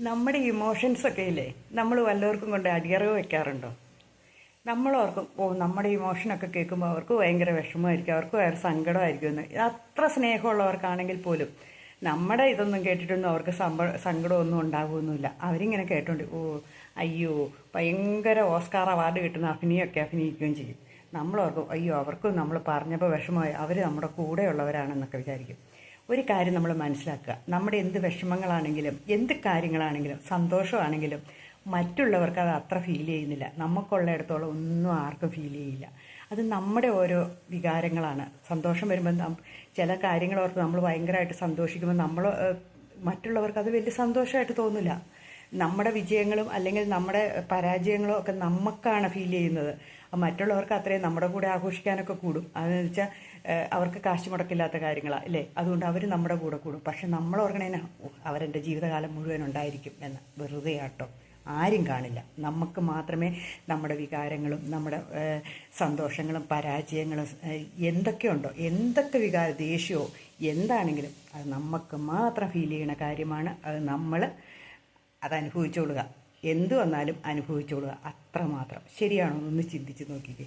നമ്മുടെ ഇമോഷൻസൊക്കെ ഇല്ലേ? നമ്മൾ വല്ലവർക്കും കൊണ്ട് അടിയറവ് വെക്കാറുണ്ടോ? നമ്മളോർക്കും ഓ നമ്മുടെ ഇമോഷനൊക്കെ കേൾക്കുമ്പോൾ അവർക്ക് ഭയങ്കര വിഷമമായിരിക്കും അവർക്ക് വേറെ സങ്കടമായിരിക്കും എന്ന്. അത്ര സ്നേഹമുള്ളവർക്കാണെങ്കിൽ പോലും നമ്മുടെ ഇതൊന്നും കേട്ടിട്ടൊന്നും അവർക്ക് സമ്പ സങ്കടമൊന്നും ഉണ്ടാകുമൊന്നുമില്ല അവരിങ്ങനെ കേട്ടോണ്ട് ഓ അയ്യോ ഭയങ്കര ഓസ്കാർ അവാർഡ് കിട്ടുന്ന അഭിനയമൊക്കെ അഭിനയിക്കുകയും ചെയ്യും. നമ്മളോർക്കും അയ്യോ അവർക്കും നമ്മൾ പറഞ്ഞപ്പോൾ വിഷമമായി. അവർ നമ്മുടെ കൂടെയുള്ളവരാണെന്നൊക്കെ വിചാരിക്കും. ഒരു കാര്യം നമ്മൾ മനസ്സിലാക്കുക. നമ്മുടെ എന്ത് വിഷമങ്ങളാണെങ്കിലും എന്ത് കാര്യങ്ങളാണെങ്കിലും സന്തോഷമാണെങ്കിലും മറ്റുള്ളവർക്ക് അത് അത്ര ഫീൽ ചെയ്യുന്നില്ല. നമുക്കുള്ളിടത്തോളം ഒന്നും ആർക്കും ഫീൽ ചെയ്യില്ല. അത് നമ്മുടെ ഓരോ വികാരങ്ങളാണ്. സന്തോഷം വരുമ്പോൾ ചില കാര്യങ്ങൾ ഓർത്ത് നമ്മൾ ഭയങ്കരമായിട്ട് സന്തോഷിക്കുമ്പോൾ നമ്മൾ മറ്റുള്ളവർക്ക് അത് വലിയ സന്തോഷമായിട്ട് തോന്നില്ല. നമ്മുടെ വിജയങ്ങളും അല്ലെങ്കിൽ നമ്മുടെ പരാജയങ്ങളും ഒക്കെ നമുക്കാണ് ഫീൽ ചെയ്യുന്നത്. മറ്റുള്ളവർക്ക് അത്രയും നമ്മുടെ കൂടെ ആഘോഷിക്കാനൊക്കെ കൂടും. അതെന്ന് വെച്ചാൽ അവർക്ക് കാശ് മുടക്കില്ലാത്ത കാര്യങ്ങളാണ് അല്ലേ? അതുകൊണ്ട് അവർ നമ്മുടെ കൂടെ കൂടും. പക്ഷെ നമ്മൾ ഓർക്കണേന അവരെന്റെ ജീവിതകാലം മുഴുവൻ ഉണ്ടായിരിക്കും എന്ന് വെറുതെ ആട്ടോ ആരും കാണില്ല. നമുക്ക് മാത്രമേ നമ്മുടെ വികാരങ്ങളും നമ്മുടെ സന്തോഷങ്ങളും പരാജയങ്ങളും എന്തൊക്കെയുണ്ടോ എന്തൊക്കെ വികാര ദേഷ്യമോ എന്താണെങ്കിലും അത് നമുക്ക് മാത്രം ഫീൽ ചെയ്യുന്ന കാര്യമാണ്. അത് നമ്മൾ അത് അനുഭവിച്ചോളുക എന്തു വന്നാലും അനുഭവിച്ചോളുക. അത്രമാത്രം. ശരിയാണോ ഒന്ന് ചിന്തിച്ച് നോക്കിക്കേ.